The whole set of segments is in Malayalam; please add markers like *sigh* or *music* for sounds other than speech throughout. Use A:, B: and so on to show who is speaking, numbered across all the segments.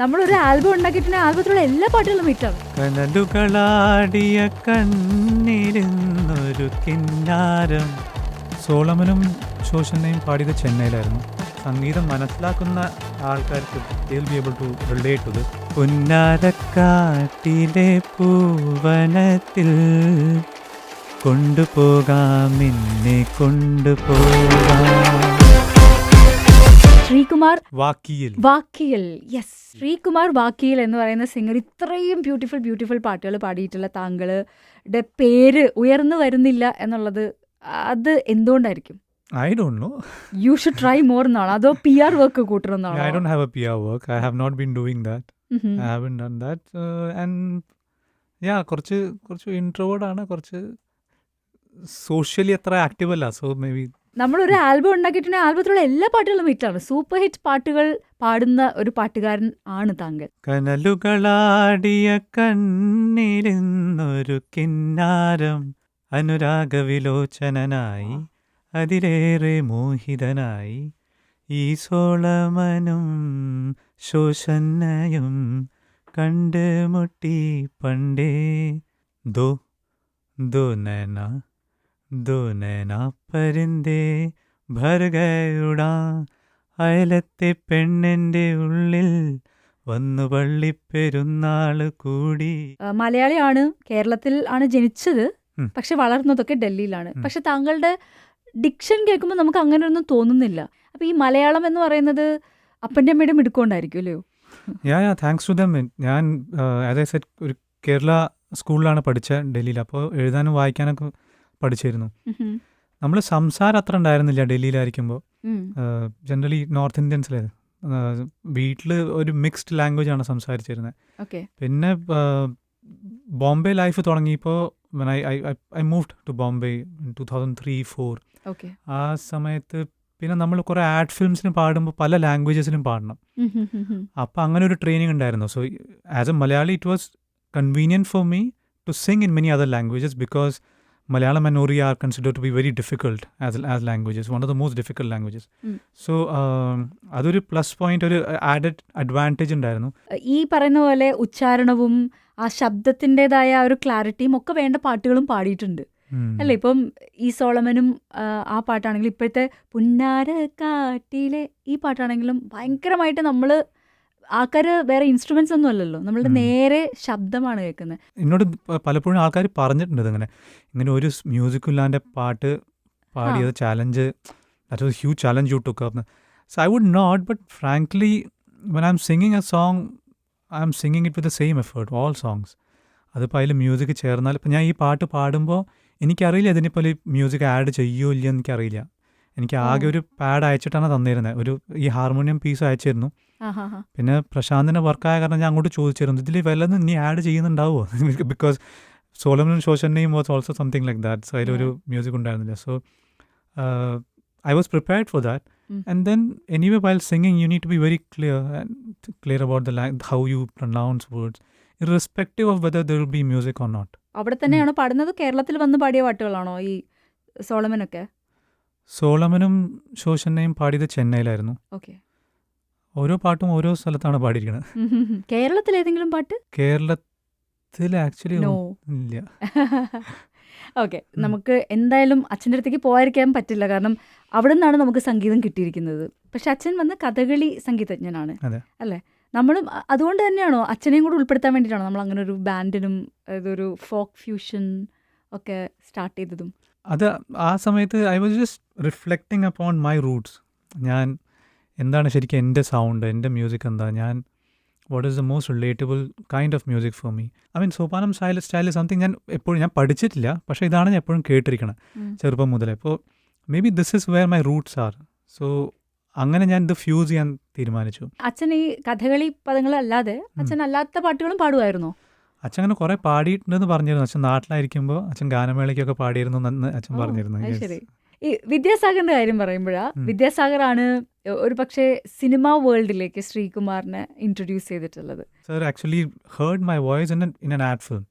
A: നമ്മളൊരു ആൽബം ഉണ്ടാക്കിയിട്ട് ആൽബത്തിലുള്ള എല്ലാ പാട്ടുകളും ഹിറ്റാണ്
B: കണ്ണിരുന്നൊരു കിന്നാരം. സോളമനും ശോഷനെയും പാടിയത് ചെന്നൈയിലായിരുന്നു. സംഗീതം മനസ്സിലാക്കുന്ന ആൾക്കാർക്ക് ബി ടു റിലേറ്റ് ടു പുന്നാരക്കാട്ടിലെ പൂവനത്തിൽ കൊണ്ടുപോകാം നിന്നെ കൊണ്ടുപോകാം.
A: ശ്രീകുമാർ
B: വാക്കിയിൽ.
A: വാക്കിയൽ. യെസ് ശ്രീകുമാർ വാക്കിയൽ എന്ന് പറയുന്ന സിംഗർ ഇത്രയും ബ്യൂട്ടിഫുൾ ബ്യൂട്ടിഫുൾ പാട്ടുകൾ പാടിയിട്ടുള്ള താങ്കളുടെ പേര് ഉയർന്നു വരുന്നില്ല എന്നുള്ളത് അത് എന്തുകൊണ്ടായിരിക്കും?
B: I don't know
A: you should try more now. അതോ PR work
B: work *laughs*
A: I
B: don't don't have a work. I work I have doing that. Mm-hmm.
A: I
B: I done done that and yeah കുറച്ച് കുറച്ച് ഇൻട്രോവേർഡ് ആണ്. കുറച്ച് സോഷ്യലി അത്ര ആക്റ്റീവ് അല്ല. സോ മേ ബി
A: നമ്മളൊരു ആൽബം ഉണ്ടാക്കിയിട്ടുണ്ടെങ്കിൽ ആൽബത്തിലുള്ള എല്ലാ പാട്ടുകളും ഹിറ്റാണ്. സൂപ്പർ ഹിറ്റ് പാട്ടുകൾ പാടുന്ന ഒരു പാട്ടുകാരൻ ആണ് താങ്കൾ.
B: കനലുകളാടിയ കണ്ണിരുന്നൊരു കിന്നാരം അനുരാഗവിലോചനനായി അതിലേറെ മോഹിതനായി ഈ സോളമനും ശോഷന്നയും കണ്ടുമുട്ടി പണ്ടേ. ദോ ദോ നൈന ദോ നൈന പരിന്തേ ഭർഗയുടാ. അയലത്തെ പെണ്ണിന്റെ ഉള്ളിൽ വന്നു പള്ളിപ്പെരുന്നാൾ കൂടി.
A: മലയാളിയാണ് കേരളത്തിൽ ആണ് ജനിച്ചത് പക്ഷെ വളർന്നതൊക്കെ ഡൽഹിയിലാണ്. പക്ഷെ താങ്കളുടെ ഡിക്ഷൻ കേൾക്കുമ്പോൾ നമുക്ക് അങ്ങനെ ഒന്നും തോന്നുന്നില്ല. അപ്പൊ ഈ മലയാളം എന്ന് പറയുന്നത് അപ്പന്റെ അമ്മയുടെ മിടുക്കൊണ്ടായിരിക്കും അല്ലയോ?
B: Yeah yeah thanks to them ഞാൻ ഒരു കേരള സ്കൂളിലാണ് പഠിച്ച ഡൽഹിയിൽ. അപ്പോൾ എഴുതാനും വായിക്കാനൊക്കെ പഠിച്ചിരുന്നു. നമ്മൾ സംസാരം അത്ര ഉണ്ടായിരുന്നില്ല ഡൽഹിയിലായിരിക്കുമ്പോൾ. ജനറലി നോർത്ത് ഇന്ത്യൻസിലെ വീട്ടിൽ ഒരു മിക്സ്ഡ് ലാംഗ്വേജ് ആണ് സംസാരിച്ചിരുന്നത് പിന്നെ ബോംബെ ലൈഫ് തുടങ്ങിയപ്പോൾ I I moved to Bombay two thousand three
A: four
B: ആ സമയത്ത് പിന്നെ നമ്മൾ കുറേ ആഡ് ഫിലിംസിന് പാടുമ്പോൾ പല ലാംഗ്വേജസിലും പാടണം. അപ്പോൾ അങ്ങനെ ഒരു ട്രെയിനിങ് ഉണ്ടായിരുന്നു. So as a Malayali it was convenient for me to sing in many other languages because Malayalam and Oriya are consider to be very difficult as as languages one of the most difficult
A: languages
B: so അതൊരു പ്ലസ് പോയിന്റ് ഒരു ആഡഡ് അഡ്വാന്റേജ് ഉണ്ടായിരുന്നു.
A: ഈ പറയുന്ന പോലെ ഉച്ചാരണവും ആ ശബ്ദത്തിന്റെതായ ഒരു ക്ലാരിറ്റിയും ഒക്കെ വേണ്ട പാട്ടുകളും പാടിയിട്ടുണ്ട്. അല്ലേ? ഇപ്പം ഈ സോളമനും ആ, ആ പാട്ടാണെങ്കിലും ഇപ്പോഴത്തെ പുന്നാര കാട്ടിലെ ഈ പാട്ടാണെങ്കിലും ഭയങ്കരമായിട്ട് നമ്മൾ ആൾക്കാർ വേറെ ഇൻസ്ട്രുമെന്റ്സ് ഒന്നും അല്ലല്ലോ. നമ്മളുടെ നേരെ ശബ്ദമാണ് കേൾക്കുന്നത്
B: എന്നോട് പലപ്പോഴും ആൾക്കാർ പറഞ്ഞിട്ടുണ്ട് ഇങ്ങനെ ഇങ്ങനെ ഒരു മ്യൂസിക് ഇല്ലാണ്ട് പാട്ട് പാടിയത് challenge that was huge challenge you took up so I would not but frankly when I'm singing a song I'm singing it with the same effort all songs അതിപ്പോൾ അതിൽ മ്യൂസിക് ചേർന്നാൽ ഇപ്പം ഞാൻ ഈ പാട്ട് പാടുമ്പോൾ എനിക്കറിയില്ല ഇതിനിപ്പോൾ മ്യൂസിക് ആഡ് ചെയ്യുമോ ഇല്ലയോ എനിക്കറിയില്ല. എനിക്ക് ആകെ ഒരു പാഡ് അയച്ചിട്ടാണ് തന്നിരുന്നത് ഒരു ഈ ഹാർമോണിയം പീസ് അയച്ചിരുന്നു. പിന്നെ പ്രശാന്തിന്റെ വർക്കായ കാരണം ഞാൻ അങ്ങോട്ട് ചോദിച്ചിരുന്നു ഇതിൽ വല്ലതും ഇനി ആഡ് ചെയ്യുന്നുണ്ടാവോ? ബിക്കോസ് സോളമനും ശോഷനെയും was also something like that so അതിലൊരു മ്യൂസിക് ഉണ്ടായിരുന്നില്ല. So I was prepared for
A: that.
B: And then anyway while singing you need to be very clear clear about the how you pronounce words irrespective of whether there will be music or not
A: അവിടെ തന്നെയാണ് പാടുന്നത്? കേരളത്തിൽ വന്ന് പാടിയ പാട്ടുകളാണോ ഈ സോളമനൊക്കെ?
B: സോളമനും ശോഷനെയും പാടിയത് ചെന്നൈയിലായിരുന്നു.
A: ഓക്കെ
B: ഓരോ പാട്ടും ഓരോ സ്ഥലത്താണ് പാടിയിരിക്കുന്നത്
A: കേരളത്തിൽ ഏതെങ്കിലും പാട്ട്?
B: കേരളത്തിൽ ആക്ച്വലി ഇല്ല. *laughs*
A: ഓക്കെ നമുക്ക് എന്തായാലും അച്ഛന്റെ അടുത്തേക്ക് പോകാതിരിക്കാൻ പറ്റില്ല. കാരണം അവിടെ നിന്നാണ് നമുക്ക് സംഗീതം കിട്ടിയിരിക്കുന്നത്. പക്ഷെ അച്ഛൻ വന്ന കഥകളി സംഗീതജ്ഞനാണ്. അല്ലേ? നമ്മളും അതുകൊണ്ട് തന്നെയാണോ അച്ഛനെയും കൂടെ ഉൾപ്പെടുത്താൻ വേണ്ടിയിട്ടാണോ നമ്മൾ അങ്ങനെ ഒരു ബാൻഡിനും ഇതൊരു ഫോക്ക് ഫ്യൂഷൻ ഒക്കെ സ്റ്റാർട്ട് ചെയ്തതും?
B: അത് ആ സമയത്ത് I was just reflecting upon my roots ഞാൻ എന്താണ് ശരിക്കും എന്റെ സൗണ്ട് എന്റെ മ്യൂസിക് എന്താ? ഞാൻ what is the most relatable kind of music for me I mean Sopanam style style something ഞാൻ എപ്പോഴും ഞാൻ പഠിച്ചിട്ടില്ല പക്ഷേ ഇതാണ് ഞാൻ എപ്പോഴും കേട്ടിരിക്കണം ചെറുപ്പം മുതലേ. അപ്പോൾ may be this is where my roots are so അങ്ങനെ ഞാൻ ഇത് ഫ്യൂസ് ചെയ്യാൻ തീരുമാനിച്ചു.
A: അച്ഛൻ ഈ കഥകളി പദങ്ങളല്ലാതെ അച്ഛൻ അല്ലാത്ത പാട്ടുകളും പാടുമായിരുന്നോ?
B: അച്ഛൻ അങ്ങനെ കുറെ പാടിയിട്ടുണ്ടെന്ന് പറഞ്ഞിരുന്നു. അച്ഛൻ നാട്ടിലായിരിക്കുമ്പോൾ അച്ഛൻ ഗാനമേളയ്ക്കൊക്കെ പാടിയിരുന്നു എന്ന് അച്ഛൻ പറഞ്ഞിരുന്നു.
A: ഈ വിദ്യാസാഗറിന്റെ കാര്യം പറയുമ്പോഴാ
B: ഉം.
A: വിദ്യാസാഗറാണ് ഒരു പക്ഷേ സിനിമ വേൾഡിലേക്ക് ശ്രീകുമാറിനെ ഇൻട്രൊഡ്യൂസ് ചെയ്തിട്ടുള്ളത്.
B: Sir actually heard my voice in in an ad film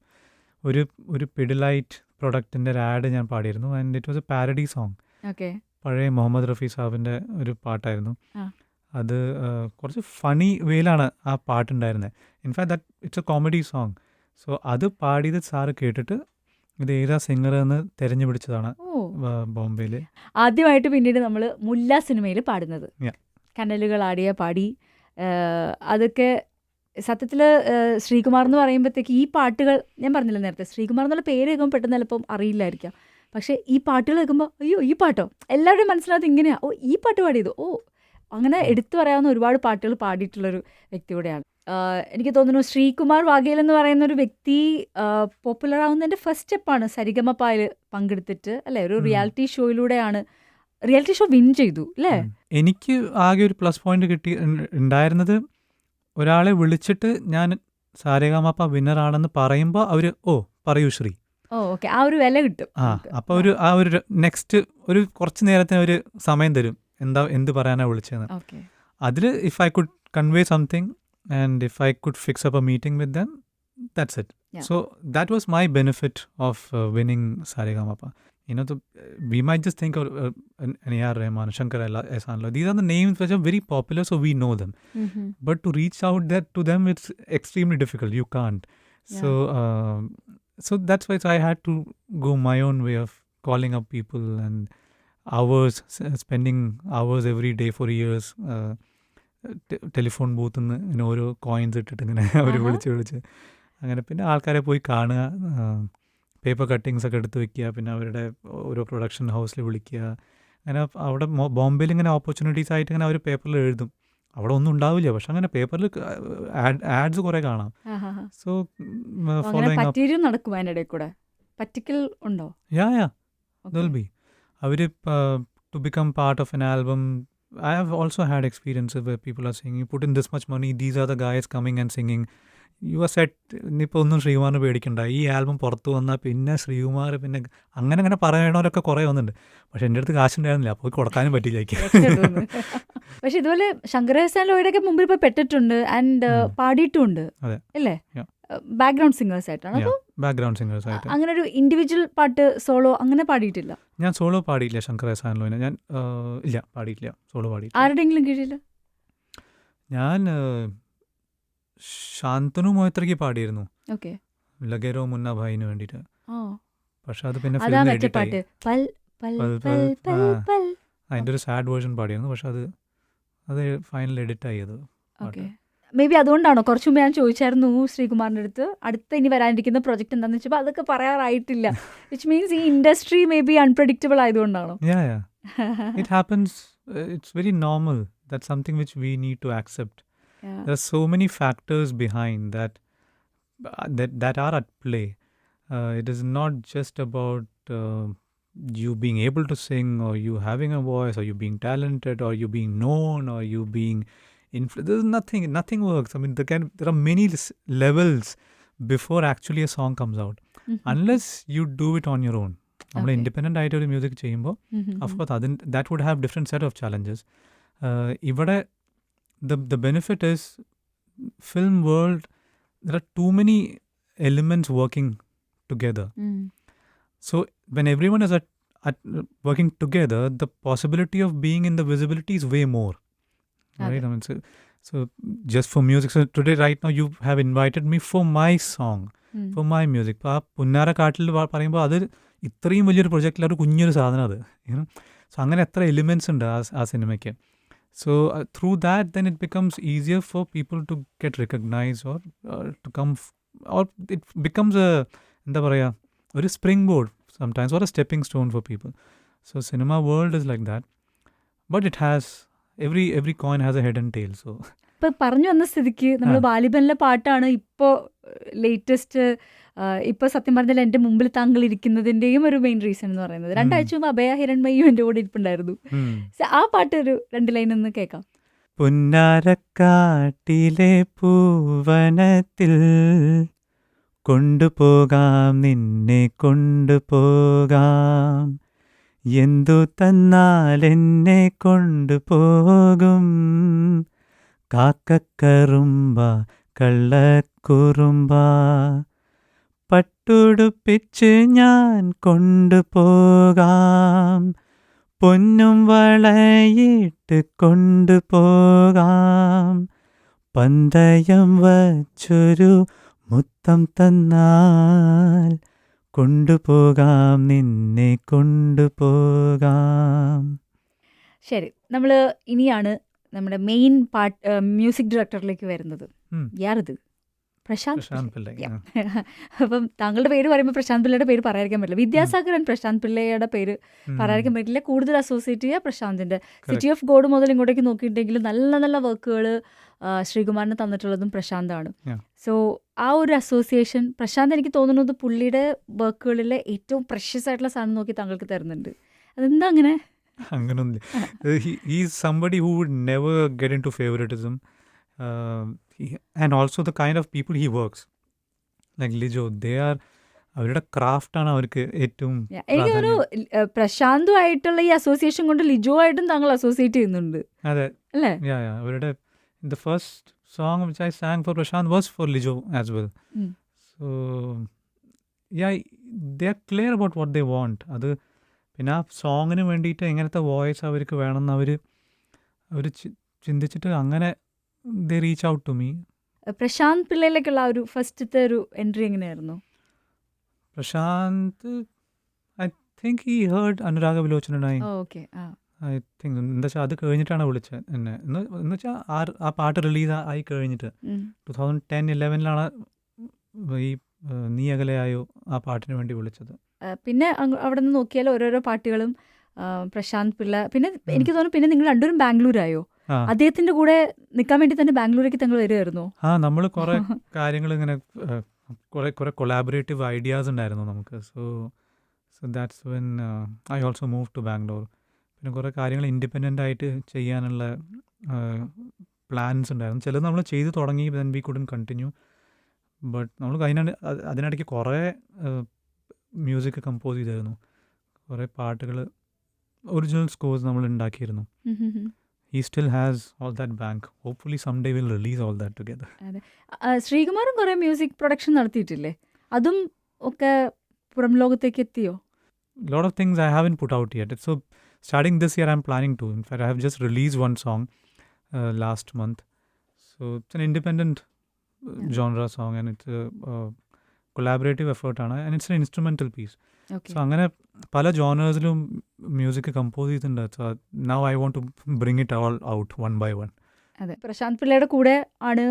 B: ഒരു ഒരു പിഡിലൈറ്റ് പ്രൊഡക്റ്റിന്റെ ഒരു ആഡ് ഞാൻ പാടിയിരുന്നു. And it was a parody song
A: okay
B: പഴയ മുഹമ്മദ് റഫി സാബിന്റെ ഒരു പാട്ടായിരുന്നു. അത് കുറച്ച് ഫണി വേയിലാണ് ആ പാട്ടുണ്ടായിരുന്നത് in fact that it's a comedy song so അത് പാടിയത് സാറ് കേട്ടിട്ട് ഇത് ഏതാ സിംഗർ എന്ന് തിരഞ്ഞു പിടിച്ചതാണ്. ബോംബെയിൽ
A: ആദ്യമായിട്ട് പിന്നീട് നമ്മൾ മുല്ല സിനിമയിൽ പാടുന്നത്. കനലുകൾ ആടിയ പാടി. അതൊക്കെ സത്യത്തിൽ ശ്രീകുമാർ എന്ന് പറയുമ്പോഴത്തേക്ക് ഈ പാട്ടുകൾ ഞാൻ പറഞ്ഞില്ല നേരത്തെ ശ്രീകുമാർ എന്നുള്ള പേര് കേൾക്കുമ്പോൾ പെട്ടെന്ന് ചിലപ്പം അറിയില്ലായിരിക്കാം. പക്ഷേ ഈ പാട്ടുകൾ കേൾക്കുമ്പോൾ അയ്യോ ഈ പാട്ടോ? എല്ലാവരുടെയും മനസ്സിനകത്ത് ഇങ്ങനെയാ. ഓ ഈ പാട്ട് പാടിയത്. ഓ അങ്ങനെ എടുത്തു പറയാവുന്ന ഒരുപാട് പാട്ടുകൾ പാടിയിട്ടുള്ളൊരു വ്യക്തി കൂടെയാണ് എനിക്ക് തോന്നുന്നു ശ്രീകുമാർ വാഗേൽ എന്ന് പറയുന്ന ഒരു വ്യക്തി പോപ്പുലർ ആവുന്നതിന്റെ ഫസ്റ്റ് സ്റ്റെപ്പാണ് സരിഗമപ്പായിൽ പങ്കെടുത്തിട്ട് അല്ലേ? ഒരു റിയാലിറ്റി ഷോയിലൂടെയാണ് റിയാലിറ്റി ഷോ വിൻ ചെയ്തു അല്ലേ?
B: എനിക്ക് ആകെ ഒരു പ്ലസ് പോയിന്റ് കിട്ടി ഉണ്ടായിരുന്നത് ഒരാളെ വിളിച്ചിട്ട് ഞാൻ സാരേഗാമാപ്പ വിന്നർ ആണെന്ന് പറയുമ്പോൾ അവർ ഓ പറയൂ ശ്രീ.
A: ഓ ഓക്കെ. ആ ഒരു വില കിട്ടും
B: ആ. അപ്പോൾ ഒരു ആ ഒരു നെക്സ്റ്റ് ഒരു കുറച്ച് നേരത്തിന് ഒരു സമയം തരും. എന്താ എന്ത് പറയാനാ വിളിച്ചതെന്ന്
A: ഓക്കെ
B: അതിൽ if I could convey something and if I could fix up a meeting with them that's it
A: Yeah.
B: So that was my benefit of winning Saregamapa You know, the, we might just think of uh, an, an A.R. Rahman, Shankar Ehsan Loy. These are the names which are very popular, so we know them. But to reach out that to them, it's extremely difficult. You can't. So, um, so that's why I had to go my own way of calling up people and hours, spending spending hours every day for years. Telephone ബൂത്തിൽ നിന്ന് ഇങ്ങനെ ഓരോ കോയിൻസ് ഇട്ടിട്ട് ഇങ്ങനെ *laughs* അവർ. വിളിച്ച് വിളിച്ച്. അങ്ങനെ പിന്നെ ആൾക്കാരെ പോയി കാണുക പേപ്പർ കട്ടിങ്സ് ഒക്കെ എടുത്ത് വെക്കുക പിന്നെ അവരുടെ ഓരോ പ്രൊഡക്ഷൻ ഹൗസിൽ വിളിക്കുക. അങ്ങനെ അവിടെ ബോംബെയിൽ ഇങ്ങനെ ഓപ്പർച്യൂണിറ്റീസ് ആയിട്ട് ഇങ്ങനെ അവർ പേപ്പറിൽ എഴുതും. അവിടെ ഒന്നും ഉണ്ടാവില്ല. പക്ഷെ അങ്ങനെ പേപ്പറിൽ ആഡ്സ് കുറെ കാണാം. സോ ഫോളോയിങ്
A: നടക്കും അതിനിടയിൽ കൂടെ? പറ്റിക്കൽ ഉണ്ടോ? Yeah
B: yeah be. Our to become part of an album I have also had experiences where people are saying, you put in this much money, these are the guys coming and singing. You are set ഇനിയിപ്പോൾ ഒന്നും ശ്രീകുമാറിന് പേടിക്കണ്ട. ഈ ആൽബം പുറത്തു വന്നാൽ പിന്നെ ശ്രീകുമാർ പിന്നെ അങ്ങനെ അങ്ങനെ പറയണവരൊക്കെ കുറേ വന്നിട്ടുണ്ട് പക്ഷെ എന്റെ അടുത്ത് കാശുണ്ടായിരുന്നില്ല. അപ്പോൾ കൊടുക്കാനും പറ്റില്ല
A: പക്ഷേ ഇതുപോലെ ശങ്കരഹസാൻ ലോയുടെ മുമ്പിൽ ഇപ്പോൾ പെട്ടിട്ടുണ്ട്. ആൻഡ്
B: പാടിയിട്ടുണ്ട്
A: പാടിയിട്ടുമുണ്ട്
B: അതെ.
A: അല്ലേ. ബാക്ക്ഗ്രൗണ്ട് സിംഗേഴ്സ് ആയിട്ടാണ്
B: ബാക്ക്ഗ്രൗണ്ട് സിംഗേഴ്സ് ആയിട്ട്
A: അങ്ങനെ ഒരു ഇൻഡിവിജ്വൽ പാട്ട് സോളോ അങ്ങനെ പാടിയിട്ടില്ല?
B: ഞാൻ സോളോ പാടിയില്ല ശങ്കർ എസാൻലോനെ ഞാൻ ഇല്ല പാടിയില്ല. സോളോ പാടി
A: ആരുടെയെങ്കിലും കീഴിൽ
B: ഞാൻ ശാന്തനു മോയത്രയ്ക്ക് പാടിയിരുന്നു.
A: ഓക്കെ.
B: ലഗേരോ മുന്ന ഭായിന് വേണ്ടിയിട്ട് പക്ഷേ അത് പിന്നെ അതിന്റെ ഒരു സാഡ് വേർഷൻ പാടിയിരുന്നു. പക്ഷെ അത് അത് ഫൈനൽ എഡിറ്റ് ആയി അത്
A: ഓക്കെ. മേ ബി അതുകൊണ്ടാണോ കുറച്ച് മുമ്പ് ഞാൻ ചോദിച്ചായിരുന്നു ശ്രീകുമാറിൻ്റെ അടുത്ത് അടുത്ത ഇനി വരാനിരിക്കുന്ന പ്രൊജക്ട് എന്താണെന്ന് വെച്ചപ്പോൾ അതൊക്കെ പറയാറായിട്ടില്ല വിച്ച് മീൻസ് ഈ industry may be unpredictable ആയതുകൊണ്ടാണോ
B: yeah yeah it happens it's very normal that something which we need to accept
A: Yeah.
B: there are so many factors behind that uh, that that are at play. Uh, it is not just about uh, you being able to sing, or you having a voice, or you being talented, or you being known, or you being influ- There's nothing. Nothing works. I mean, there can there are many s- levels before actually a song comes out.
A: Mhm.
B: Unless you do it on your own. നമ്മൾ
A: Okay.
B: ഇൻഡിപെൻഡൻ്റ് ആയിട്ട് ഒരു മ്യൂസിക് ചെയ്യുമ്പോൾ
A: Mhm,
B: of
A: mhm.
B: course അതിന് that would have different set of challenges ഇവിടെ the the benefit is film world there are too many elements working together
A: Mm.
B: So when everyone is at at working together, the possibility of being in the visibility is way more. Right?
A: Okay.
B: I mean, so, so just for music. So today, right now, you have invited me for my song,
A: Mm.
B: for my music. അപ്പോൾ ആ പുന്നാര കാട്ടിൽ പ- പറയുമ്പോൾ അത് ഇത്രയും വലിയൊരു പ്രൊജക്റ്റിൽ ഒരു കുഞ്ഞൊരു സാധനം അത് സോ അങ്ങനെ എത്ര എലിമെന്റ്സ് ഉണ്ട് ആ ആ സിനിമയ്ക്ക് so through that then it becomes easier for people to get recognise or to come or it becomes a എന്താ പറയുക ഒരു spring board sometimes or a stepping stone for people so cinema world is like that but it has every every coin has a head and tail so
A: ഇപ്പൊ പറഞ്ഞു വന്ന സ്ഥിതിക്ക് നമ്മൾ. ബാലിബനിലെ പാട്ടാണ് ഇപ്പോൾ ലേറ്റസ്റ്റ് ഇപ്പൊ സത്യം പറഞ്ഞാൽ എന്റെ മുമ്പിൽ താങ്കൾ ഇരിക്കുന്നതിന്റെയും ഒരു മെയിൻ റീസൺ എന്ന് പറയുന്നത്. രണ്ടാഴ്ച മുമ്പ് അഭയ ഹിരൺമയും എന്റെ കൂടെ ഇരിപ്പുണ്ടായിരുന്നു. ആ പാട്ട് ഒരു രണ്ട് ലൈൻ ഒന്ന് കേൾക്കാം.
B: പുന്നാരക്കാട്ടിലെ പൂവനത്തിൽ കൊണ്ടുപോകാം നിന്നെ കൊണ്ടുപോകാം. എന്തു തന്നാൽ എന്നെ കൊണ്ടുപോകും? കാക്കക്കറുമ്പ കള്ളക്കുറുമ്പ പട്ടുടുപ്പിച്ച് ഞാൻ കൊണ്ടുപോകാം. പൊന്നും വളയിട്ട് കൊണ്ടുപോകാം. പന്തയം വച്ചൊരു മുത്തം തന്നാൽ കൊണ്ടുപോകാം നിന്നെ കൊണ്ടുപോകാം.
A: ശരി നമ്മൾ ഇനിയാണ് നമ്മുടെ മെയിൻ പാട്ട് മ്യൂസിക് ഡയറക്ടറിലേക്ക് വരുന്നത്. യാറിത് പ്രശാന്ത്
B: പ്രശാന്ത് പിള്ള. *laughs*
A: അപ്പം താങ്കളുടെ പേര് പറയുമ്പോൾ പ്രശാന്ത് പിള്ളയുടെ പേര് പറയാതിരിക്കാൻ പറ്റില്ല. വിദ്യാസാഗർ ആൻഡ് പ്രശാന്ത് പിള്ളയുടെ പേര്. പറയാതിരിക്കാൻ പറ്റില്ല. കൂടുതൽ അസോസിയേറ്റ് ചെയ്യുക പ്രശാന്തിന്റെ. സിറ്റി ഓഫ് ഗോഡ് മുതൽ ഇങ്ങോട്ടേക്ക് നോക്കിയിട്ടുണ്ടെങ്കിൽ നല്ല നല്ല വർക്കുകൾ ശ്രീകുമാറിന് തന്നിട്ടുള്ളതും പ്രശാന്താണ്. സോ ആ ഒരു അസോസിയേഷൻ പ്രശാന്ത് എനിക്ക് തോന്നുന്നത് പുള്ളിയുടെ വർക്കുകളിലെ ഏറ്റവും പ്രഷ്യസ് ആയിട്ടുള്ള സാധനം നോക്കി താങ്കൾക്ക് തരുന്നുണ്ട്. അതെന്താ അങ്ങനെ?
B: അങ്ങനൊന്നുമില്ല he's somebody who would never get in to favouritism and also the kind of people he works like Lijo they are അവരുടെ ക്രാഫ്റ്റാണ് അവർക്ക് ഏറ്റവും
A: എനിക്കൊരു പ്രശാന്തുമായിട്ടുള്ള ഈ അസോസിയേഷൻ കൊണ്ട് ലിജോ ആയിട്ടും താങ്കൾ അസോസിയേറ്റ് ചെയ്യുന്നുണ്ട്.
B: അതെ.
A: അല്ലേ?
B: അവരുടെ the first song which I sang for Prashant was for Lijo as well.
A: Mm.
B: So, yeah, they are clear about what they want. അത് പിന്നെ ആ സോങ്ങിന് വേണ്ടിയിട്ട് എങ്ങനത്തെ വോയിസ് അവർക്ക് വേണമെന്ന് അവർ അവർ ചിന്തിച്ചിട്ട് അങ്ങനെ they reach out to me
A: Prashanth പിള്ളയിലേക്കുള്ള ഒരു ഫസ്റ്റത്തെ ഒരു എൻട്രി എങ്ങനെയായിരുന്നു
B: പ്രശാന്ത് ഐ തിങ്ക് ഈ ഹേർഡ് അനുരാഗ വിലോചനായി
A: ഓക്കെ ആ
B: ഐ തിങ്ക് എന്താ വെച്ചാൽ അത് കഴിഞ്ഞിട്ടാണ് വിളിച്ചത് എന്നെ. എന്ന് എന്ന് വെച്ചാൽ ആ ആ പാട്ട് റിലീസ് ആയി കഴിഞ്ഞിട്ട്. ടു തൗസൻഡ് ടെൻ ഇലവനിലാണ് ഈ നീ അകലെയായോ ആ പാട്ടിന് വേണ്ടി വിളിച്ചത്.
A: പിന്നെ അവിടെ നിന്ന് നോക്കിയാൽ ഓരോരോ പാട്ടുകളും പ്രശാന്ത് പിള്ള പിന്നെ എനിക്ക് തോന്നുന്നു പിന്നെ നിങ്ങൾ രണ്ടുപേരും ബാംഗ്ലൂരായോ? അദ്ദേഹത്തിന്റെ കൂടെ നിൽക്കാൻ വേണ്ടി തന്നെ ബാംഗ്ലൂരേക്ക് തങ്ങൾ വരുമായിരുന്നു
B: ആ നമ്മൾ കുറെ കാര്യങ്ങൾ ഇങ്ങനെ കുറെ കുറേ കൊളാബറേറ്റീവ് ഐഡിയാസ് ഉണ്ടായിരുന്നു നമുക്ക്. So so that's when I also move to Bangalore പിന്നെ കുറേ കാര്യങ്ങൾ ഇൻഡിപെൻഡന്റ് ആയിട്ട് ചെയ്യാനുള്ള പ്ലാൻസ് ഉണ്ടായിരുന്നു. ചിലത് നമ്മൾ ചെയ്ത് തുടങ്ങി then we couldn't continue but നമ്മൾ അതിന അതിനിടയ്ക്ക് കുറേ മ്യൂസിക് കമ്പോസ് ചെയ്തായിരുന്നു കുറേ പാട്ടുകൾ ഒറിജിനൽ സ്കോർസ് നമ്മൾ ഉണ്ടാക്കിയിരുന്നു. He still has all that bank hopefully some day will release all that
A: together ശ്രീകുമാറും കുറെ മ്യൂസിക് പ്രൊഡക്ഷൻ നടത്തിയിട്ടില്ലേ? അതും ഒക്കെ പുറം ലോകത്തേക്ക് എത്തിയോ?
B: Lot of things I haven't put out yet. It's so starting this year, I'm planning to. In fact, I have just released one song uh, last month. So it's an independent uh,
A: Yeah.
B: genre song, and it's a, uh collaborative effort, ആണ് and it's an instrumental piece.
A: Okay
B: So അങ്ങനെ പല ജോണേഴ്സിലും മ്യൂസിക് കമ്പോസ് ചെയ്തിട്ടുണ്ട് so now I want to bring it all out one by one
A: അതെ. പ്രശാന്ത് പിള്ളയുടെ കൂടെ ആണ്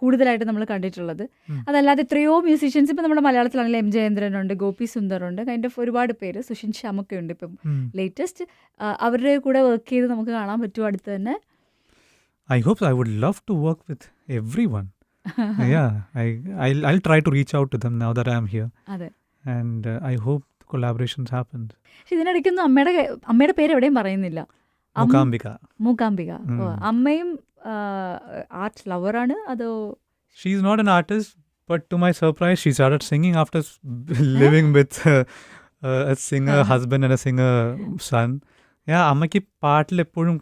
A: കൂടുതലായിട്ട് നമ്മൾ കണ്ടിട്ടുള്ളത്. അതല്ലാതെ എത്രയോ മ്യൂസീഷ്യൻസ് ഇപ്പം നമ്മുടെ മലയാളത്തിലാണെങ്കിൽ എം. ജയേന്ദ്രനുണ്ട് ഗോപി സുന്ദറുണ്ട് കൈൻഡ് ഓഫ് ഒരുപാട് പേര് സുഷിൻ ശ്യാമൊക്കെ ഉണ്ട് ഇപ്പം ലേറ്റസ്റ്റ് അവരുടെ കൂടെ വർക്ക് ചെയ്ത് നമുക്ക് കാണാൻ പറ്റും അടുത്ത് തന്നെ.
B: I hope I would love to work with every one I try to reach out to them now that i'm here.
A: അതെ.
B: ആൻഡ് ഐ കൊളാബറേഷൻസ്
A: പക്ഷെ ഇതിനിടയ്ക്കൊന്നും അമ്മയുടെ അമ്മയുടെ പേര് എവിടെയും പറയുന്നില്ല. മൂകാംബിക.
B: മൂകാംബിക.
A: അമ്മയും ആർട്ട് ലവറാണ് അതോ?
B: She's not an artist but to my surprise she start singing singing after living with uh, husband and a singer son. Yeah, അമ്മയ്ക്ക് പാട്ടിൽ എപ്പോഴും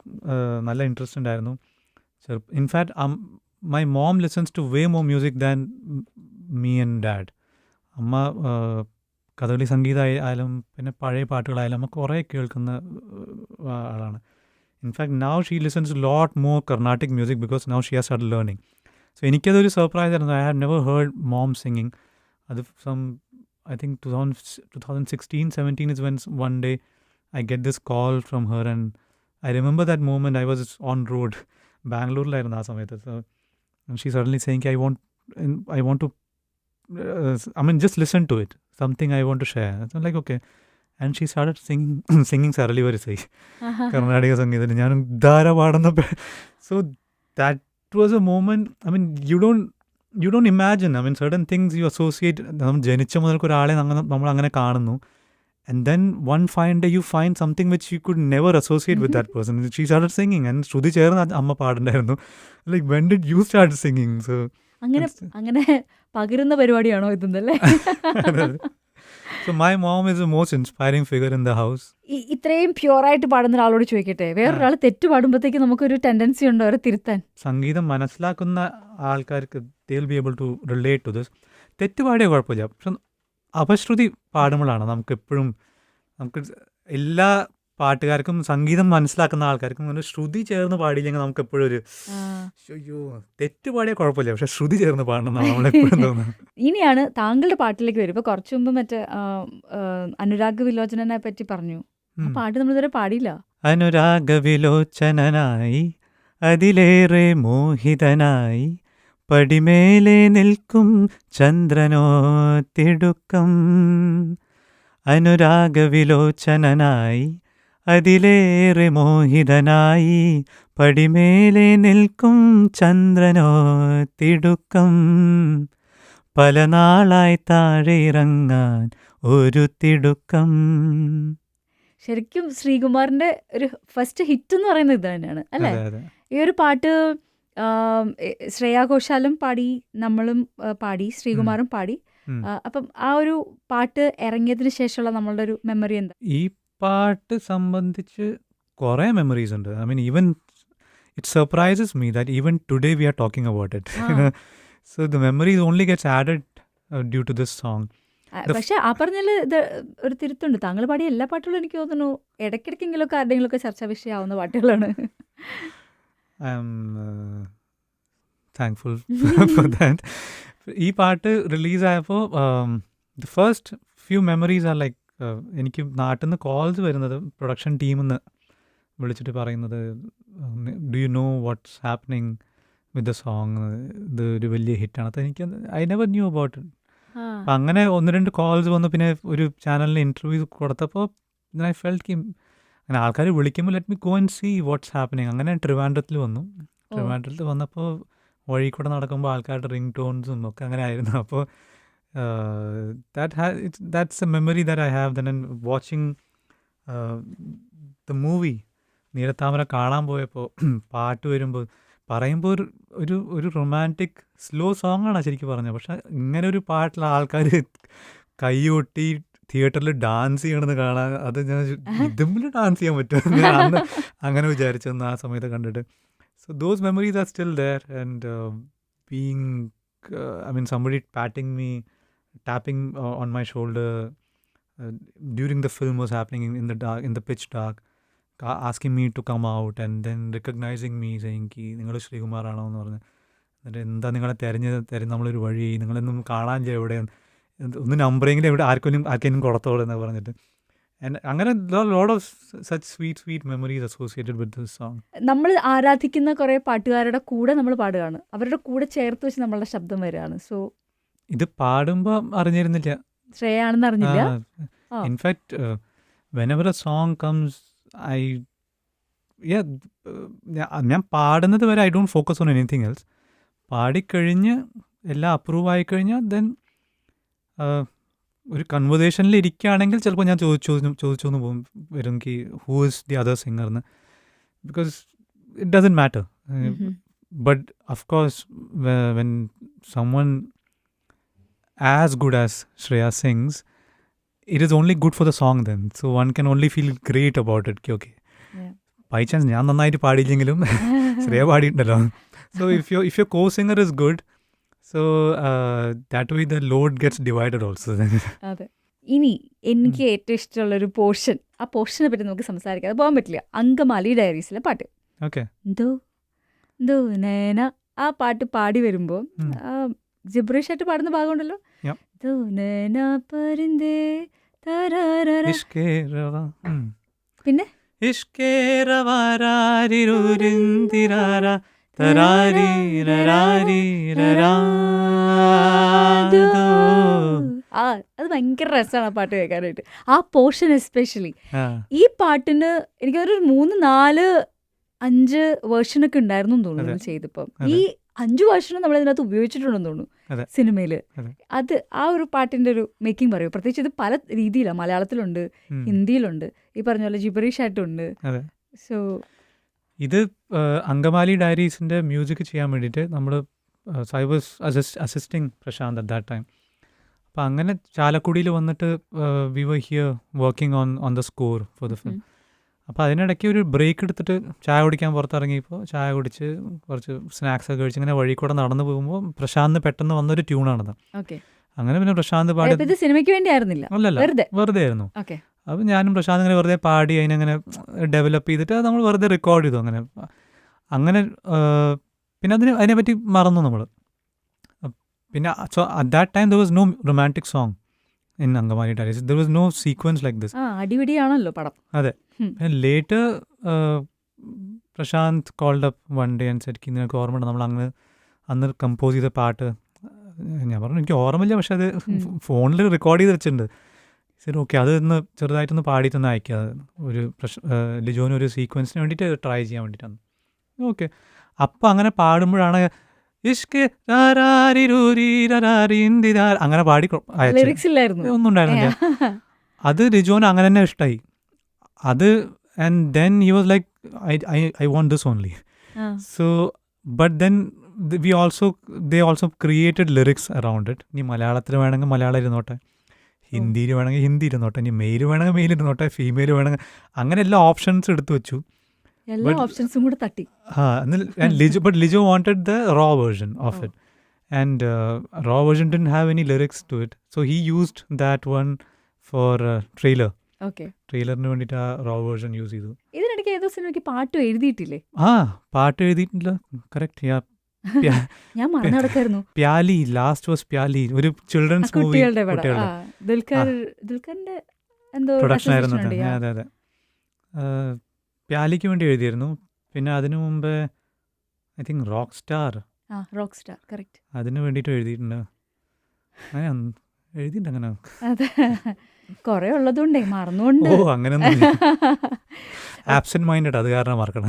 B: നല്ല ഇൻട്രസ്റ്റ് ഉണ്ടായിരുന്നു. In fact my mom listens to way more music than me and dad അമ്മ കഥകളി സംഗീതമായാലും പിന്നെ പഴയ പാട്ടുകളായാലും അമ്മ കുറേ കേൾക്കുന്ന uh, ആളാണ് in fact now she listens lot more Carnatic music because now she has start learning so എനിക്കതൊരു സർപ്രൈസ് ആയിരുന്നു. I have never heard mom singing അത് some I think two thousand two thousand sixteen seventeen is when one day I get this call from her and I remember that moment I was on road ബാംഗ്ലൂരിലായിരുന്നു ആ സമയത്ത്. So she suddenly saying I want I want to I mean just listen to it something I want to share like okay and she started singing singing Sarali വരിസൈ കർണാടക സംഗീതത്തിന് ഞാൻ ധാര പാടുന്ന so that was a moment I mean you don't you don't imagine I mean certain things you associate നമ്മൾ ജനിച്ച മുതൽക്ക് ഒരാളെ നമ്മൾ അങ്ങനെ കാണുന്നു. And then one fine day you find something which you could never associate with that person she start singing and ശ്രുതി ചേർന്ന് അമ്മ പാടുണ്ടായിരുന്നു. Like when did you start singing so
A: അങ്ങനെ അങ്ങനെ പകരുന്ന പരിപാടിയാണോ ഇതെന്നല്ലേ? *laughs*
B: So my mom is most inspiring figure in the
A: house ഇത്രയും പ്യുവറായിട്ട് പാടുന്ന ഒരാളോട് ചോദിക്കട്ടെ. വേറൊരാൾ തെറ്റ് പാടുമ്പോഴത്തേക്ക് നമുക്കൊരു ടെൻഡൻസി ഉണ്ടോ? അവരെ തിരുത്താൻ.
B: സംഗീതം മനസ്സിലാക്കുന്ന ആൾക്കാർക്ക് they will be able to relate to this തെറ്റ് പാടിയ കുഴപ്പമില്ല. പക്ഷെ അപശ്രുതി പാടുമ്പോഴാണ് നമുക്ക് എപ്പോഴും നമുക്ക് എല്ലാ പാട്ടുകാർക്കും സംഗീതം മനസ്സിലാക്കുന്ന ആൾക്കാർക്കും അങ്ങനെ ശ്രുതി ചേർന്ന് പാടിയില്ലെങ്കിൽ നമുക്ക് എപ്പോഴും ഒരു അയ്യോ തെറ്റ് പാടിയാൽ കുഴപ്പമില്ല. പക്ഷെ ശ്രുതി ചേർന്ന് പാടണം നമ്മൾ എപ്പോഴും *laughs* തോന്നുന്നത്.
A: ഇനിയാണ് താങ്കളുടെ പാട്ടിലേക്ക് വരും. ഇപ്പൊ കുറച്ചു മുമ്പ് മറ്റേ അനുരാഗ് വിലോചനനെ പറ്റി പറഞ്ഞു. പാട്ട് നമ്മൾ ഇതുവരെ പാടിയില്ല.
B: അനുരാഗ വിലോചനായി അതിലേറെ മോഹിതനായി പടിമേലെ നിൽക്കും ചന്ദ്രനോ തിടുക്കം. അനുരാഗവിലോചനനായി അതിലേറെ മോഹിതനായി പടിമേലെ നിൽക്കും ചന്ദ്രനോ തിടുക്കം. പല നാളായി താഴെ ഇറങ്ങാൻ ഒരു തിടുക്കം.
A: ശരിക്കും ശ്രീകുമാറിന്റെ ഒരു ഫസ്റ്റ് ഹിറ്റ് എന്ന് പറയുന്നത് ഇത് തന്നെയാണ് അല്ലേ? ഈ ഒരു പാട്ട് ശ്രേയാ ഘോഷാലും പാടി നമ്മളും പാടി ശ്രീകുമാറും പാടി. അപ്പം ആ ഒരു പാട്ട് ഇറങ്ങിയതിന് ശേഷമുള്ള നമ്മളുടെ ഒരു മെമ്മറി എന്താ?
B: ഈ പാട്ട് സംബന്ധിച്ച് കുറേ മെമ്മറീസ് ഉണ്ട്. I mean even it surprises me that even today
A: we
B: are talking about. It so the memories only gets added due
A: to
B: this song
A: പക്ഷെ ആ *laughs* പറഞ്ഞാൽ ഇത് ഒരു തിരുത്തുണ്ട്. താങ്കൾ പാടിയ എല്ലാ പാട്ടുകളും എനിക്ക് തോന്നുന്നു ഇടയ്ക്കിടയ്ക്കെങ്കിലുമൊക്കെ ആരുടെയെങ്കിലുമൊക്കെ ചർച്ചാ വിഷയമാവുന്ന പാട്ടുകളാണ്.
B: I am thankful for that ഈ പാട്ട് റിലീസായപ്പോൾ the first few memories are like എനിക്ക് നാട്ടിൽ നിന്ന് കോൾസ് വരുന്നത് പ്രൊഡക്ഷൻ ടീമിൽ നിന്ന് വിളിച്ചിട്ട് പറയുന്നത് do you know what's happening with the song ഇത് ഒരു വലിയ ഹിറ്റാണ് അപ്പോൾ എനിക്ക് I never knew about
A: it
B: അപ്പം അങ്ങനെ ഒന്ന് രണ്ട് കോൾസ് വന്നു. പിന്നെ ഒരു ചാനലിന് ഇന്റർവ്യൂ കൊടുത്തപ്പോൾ ഐ ഫെൽറ്റ് കി അങ്ങനെ ആൾക്കാർ വിളിക്കുമ്പോൾ let me go and see what's happening അങ്ങനെ ട്രിവാൻഡ്രത്തിൽ വന്നു. ട്രിവാൻഡ്രത്തിൽ വന്നപ്പോൾ വഴി കൂടെ നടക്കുമ്പോൾ ആൾക്കാരുടെ റിംഗ് ടോൺസും ഒക്കെ അങ്ങനെ ആയിരുന്നു. അപ്പോൾ ദാറ്റ് ഹാ that's a memory that I have. Then watching uh, the movie നീലത്താമര കാണാൻ പോയപ്പോൾ *clears throat* പാട്ട് വരുമ്പോൾ പറയുമ്പോൾ ഒരു ഒരു ഒരു റൊമാന്റിക് സ്ലോ സോങ്ങാണ് ശരിക്കും പറഞ്ഞത്. പക്ഷെ ഇങ്ങനെ ഒരു പാട്ടിൽ ആൾക്കാർ കൈയൊട്ടി തിയേറ്ററിൽ ഡാൻസ് ചെയ്യണമെന്ന് കാണാൻ അത് ഞാൻ ഇതുമ്പിൽ ഡാൻസ് ചെയ്യാൻ പറ്റും ഞാൻ അന്ന് അങ്ങനെ വിചാരിച്ചെന്ന് ആ സമയത്ത് കണ്ടിട്ട്. So those memories are still there and being I mean somebody patting me tapping uh, on my shoulder uh, during the film was happening in, in the dark in the pitch dark asking me to come out and then recognizing me saying ki നിങ്ങൾ ശ്രീകുമാറാണോ? എന്ന് പറഞ്ഞ്. എന്നിട്ട് എന്താ നിങ്ങളെ തിരഞ്ഞ് തരും നമ്മളൊരു വഴി നിങ്ങളൊന്നും കാണാനില്ല എവിടെ? ഒന്ന് നമ്പറെങ്കിലും എവിടെ ആർക്കെങ്കിലും ആർക്കെങ്കിലും കൊടുത്തോളൂ എന്ന് പറഞ്ഞിട്ട്. അങ്ങനെ load of such sweet sweet memories associated with this song
A: നമ്മൾ ആരാധിക്കുന്ന കുറേ പാട്ടുകാരുടെ കൂടെ നമ്മൾ പാടുകയാണ്. അവരുടെ കൂടെ ചേർത്ത് വെച്ച് നമ്മളുടെ ശബ്ദം വരികയാണ്. സോ
B: ഇത് പാടുമ്പോൾ അറിഞ്ഞിരുന്നില്ല.
A: ശ്രേയാണെന്ന് അറിഞ്ഞില്ല.
B: In fact whenever a song comes I ഞാൻ പാടുന്നത് വരെ I don't focus on anything else പാടിക്കഴിഞ്ഞ് എല്ലാം അപ്രൂവ് ആയി കഴിഞ്ഞാൽ ദെൻ ഒരു കൺവെർസേഷനിൽ ഇരിക്കുകയാണെങ്കിൽ ചിലപ്പോൾ ഞാൻ ചോദിച്ചു ചോദിച്ചു എന്ന് പോകും വരും കി who is the other singer എന്ന്. Because it doesn't
A: matter
B: but of course when someone when someone as good as shreya sings it is only good for the song then. So one can only feel great about it. Ki, okay.
A: Yeah.
B: By chance ഞാൻ നന്നായിട്ട് പാടിയില്ലെങ്കിലും *laughs* Shreya പാടിയിട്ടുണ്ടല്ലോ. So if you if you co singer is good so that the the load gets divided also
A: അതെ. ഇനി എനിക്ക് ഏറ്റവും ഇഷ്ടമുള്ള ഒരു പോർഷൻ ആ പോർഷനെ പറ്റി നമുക്ക് സംസാരിക്കാതെ പോകാൻ പറ്റില്ല. അങ്കമാലി ഡയറീസിലെ പാട്ട്.
B: ഓക്കെ
A: ആ പാട്ട് പാടി വരുമ്പോൾ
B: ഉം.
A: ജിബ്രേഷ് ആയിട്ട് പാടുന്ന ഭാഗമുണ്ടല്ലോ? പിന്നെ. ആ അത് ഭയങ്കര രസമാണ് ആ പാട്ട് കേൾക്കാനായിട്ട്. ആ പോർഷൻ എസ്പെഷ്യലി. ഈ പാട്ടിന് എനിക്ക് ഒരു മൂന്ന് നാല് അഞ്ച് വേർഷനൊക്കെ ഉണ്ടായിരുന്നു തോന്നുന്നു ചെയ്തിപ്പം. ഈ അഞ്ചു വർഷം നമ്മൾ ഇതിനകത്ത് ഉപയോഗിച്ചിട്ടുണ്ടെന്ന് തോന്നുന്നു സിനിമയിൽ
B: അത്.
A: ആ ഒരു പാട്ടിന്റെ ഒരു മേക്കിംഗ് പറയൂ. പ്രത്യേകിച്ച് ഇത് പല രീതിയിലാണ് മലയാളത്തിലുണ്ട്. ഹിന്ദിയിലുണ്ട് ഈ പറഞ്ഞ പോലെ ജിബറീഷ് ആയിട്ടുണ്ട് സോ
B: ഇത് അങ്കമാലി ഡയറീസിന്റെ മ്യൂസിക് ചെയ്യാൻ വേണ്ടിയിട്ട് നമ്മൾ I was assisting Prashanth at that time അപ്പോൾ അങ്ങനെ ചാലക്കുടിയിൽ വന്നിട്ട് we were here working on on the score for the film അപ്പോൾ അതിനിടയ്ക്ക് ഒരു ബ്രേക്ക് എടുത്തിട്ട് ചായ കുടിക്കാൻ പുറത്തിറങ്ങിയപ്പോൾ ചായ കുടിച്ച് കുറച്ച് സ്നാക്സ് ഒക്കെ കഴിച്ച് ഇങ്ങനെ വഴി കൂടെ നടന്നു പോകുമ്പോൾ പ്രശാന്ത് പെട്ടെന്ന് വന്നൊരു ട്യൂണാണത്
A: ഓക്കെ
B: അങ്ങനെ പിന്നെ പ്രശാന്ത് പാടി
A: സിനിമയ്ക്ക് വേണ്ടി ആയിരുന്നില്ല
B: അല്ലല്ല
A: വെറുതെ?
B: വെറുതെ ആയിരുന്നു.
A: ഓക്കെ
B: അപ്പം ഞാനും പ്രശാന്ത് ഇങ്ങനെ വെറുതെ പാടി അതിനങ്ങനെ ഡെവലപ്പ് ചെയ്തിട്ട് അത് നമ്മൾ വെറുതെ റെക്കോർഡ് ചെയ്തു അങ്ങനെ. അങ്ങനെ പിന്നെ അതിന് അതിനെപ്പറ്റി മറന്നു നമ്മൾ പിന്നെ at that time there was no romantic song in Angamaly Diaries there was no sequence like
A: this അടിപിടിയാണല്ലോ പടം.
B: Later Prashanth called up one day and set നിനക്ക് ഓർമ്മയുണ്ട്? നമ്മൾ അങ്ങ് അന്ന് കമ്പോസ് ചെയ്ത പാട്ട്? ഞാൻ പറഞ്ഞു എനിക്ക് ഓർമ്മയില്ല പക്ഷെ അത്. ഫോണിൽ റെക്കോർഡ് ചെയ്ത് വെച്ചിട്ടുണ്ട് ശരി ഓക്കെ അത് ഒന്ന് ചെറുതായിട്ടൊന്ന് പാടിയിട്ടൊന്ന് അയക്കുക അത് ഒരു പ്രശ് ലിജോന് ഒരു സീക്വൻസിന് വേണ്ടിയിട്ട് ട്രൈ ചെയ്യാൻ വേണ്ടിയിട്ടാണ് ഓക്കെ അപ്പം അങ്ങനെ പാടുമ്പോഴാണ് ഇഷ്ക് അങ്ങനെ പാടി ഒന്നും ഉണ്ടായിരുന്നില്ല. അത് റിജോന് അങ്ങനെ തന്നെ ഇഷ്ടമായി അത് and then he was like I I I want this
A: only
B: so but then we also they also created lyrics around it ഇനി മലയാളത്തിൽ വേണമെങ്കിൽ മലയാളം ഇരുന്നോട്ടെ. ഹിന്ദിയിൽ വേണമെങ്കിൽ ഹിന്ദി ഇരുന്നോട്ടെ. ഇനി മെയിൽ വേണമെങ്കിൽ മെയിൽ ഇരുന്നോട്ടെ. ഫീമെയിൽ വേണമെങ്കിൽ അങ്ങനെ എല്ലാ ഓപ്ഷൻസ് എടുത്തു വെച്ചു.
A: എല്ലാ ഓപ്ഷൻസും കൂടെ തട്ടി.
B: Lijo but Lijo wanted the raw version of it and raw version didn't have any lyrics to it so he used that one for trailer ട്രെയിലറിന് വേണ്ടിട്ട് ആ റോ വേർഷൻ യൂസ് ചെയ്തു.
A: ഇതിനിടയ്ക്ക് ഏതോ സിനിമയ്ക്ക് പാട്ട് എഴുതിയിട്ടില്ലേ?
B: ആ പാട്ട് എഴുതിയിട്ടില്ല. കറക്റ്റ് യാ *laughs*
A: ഞാൻ മറന്നു
B: പ്യാലി ലാസ്റ്റ് വാസ് പ്യാലി. ഒരു ചിൽഡ്രൻസ് മൂവി
A: ദുൽഖർ ദുൽഖറിന്റെ എന്തോ
B: പ്രൊഡക്ഷൻ ആയിരുന്നു അത്. അതെ പ്യാലിക്ക് വേണ്ടി എഴുതിയിരുന്നു. പിന്നെ അതിനു മുമ്പ് ഐ തിങ്ക് റോക്ക് സ്റ്റാർ.
A: ആ റോക്ക് സ്റ്റാർ. കറക്റ്റ്.
B: അതിന് വേണ്ടിയിട്ട് എഴുതിയിട്ടുണ്ട്. അങ്ങനെ എഴുതിയിട്ടുണ്ട് അങ്ങനെ.
A: അതെ. കുറെ ഉള്ളതുകൊണ്ടേ മറന്നുകൊണ്ട്.
B: ഓ അങ്ങനെ ആബ്സെന്റ് മൈൻഡ് അത് കാരണം മറക്കണം.